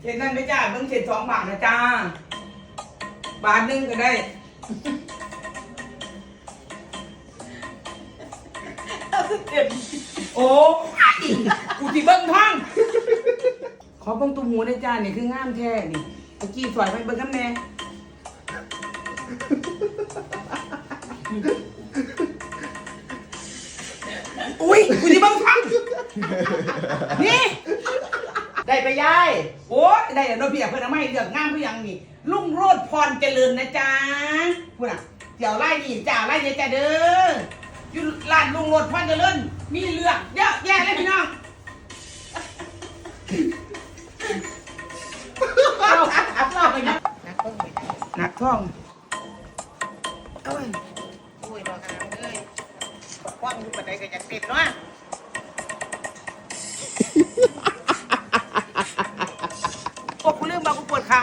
เช็ดนั่นไม่จ้าเพิ่งเช็ดสองบาทนะจ้า บาทหนึงก็ได้ เต็มโอ้ยกูสิเบิ้งท้อง ขอเบิ้งตุ้มหูได้จ้านี่คืองามแท้นี่ตะกี้สวยไปเบิ้งกันแน่อุ้ยกูสิเบิ้งท้องนี่ ได้ไปยาย โอ้ยได้แล้วเนาะพี่อยากเพิ่นเอามาให้เลือกงามเพื่อหยังนี่ลุงโรดพรเจริญนะจ๊ะพูดน่ะเดี๋ยวไล่นี่จ้าไล่เนี่ยจ้าเด้ออยู่ร้านลุงโรดพรเจริญมีเลือกเยอะแยะเลยพี่น้องเอาเอาไปนะนักต้องไปหนักท้องเอ้ยโอ้ยบอกหางเลยบอกคว่ำอยู่ปันใดก็อยากติดเนาะ ปวดขา